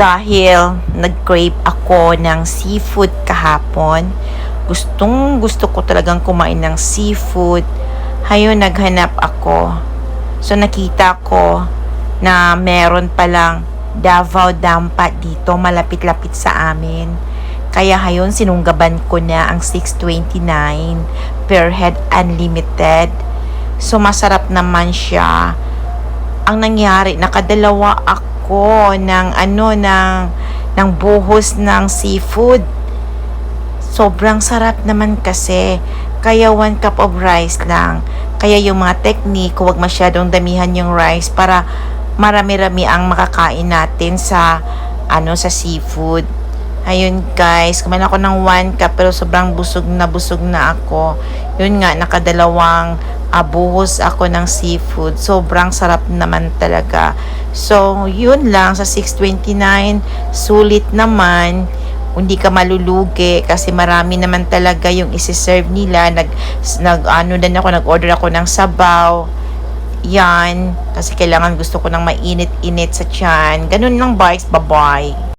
dahil nag-crave ako ng seafood kahapon. Gustong gusto ko talagang kumain ng seafood. Hayon naghanap ako. So nakita ko na meron palang Davao Dampa dito malapit-lapit sa amin. Kaya hayon sinunggaban ko na ang 629 per head unlimited. So masarap naman siya. Ang nangyari, nakadalawa ako ng ano ng ng buhos ng seafood. Sobrang sarap naman kasi. Kaya one cup of rice lang. Kaya yung mga technique, huwag masyadong damihan yung rice para marami-rami ang makakain natin sa ano sa seafood. Ayun guys, kumain ako ng 1 cup pero sobrang busog na busog na ako. Yun nga, nakadalawang abuhos ako ng seafood. Sobrang sarap naman talaga. So, yun lang sa 629. Sulit naman. Hindi ka malulugi kasi marami naman talaga yung isi-serve nila. Nag, nag ano din ako, nag-order ako ng sabaw. Yan. Kasi kailangan gusto ko ng mainit-init sa tiyan. Ganun lang, bye. Bye-bye.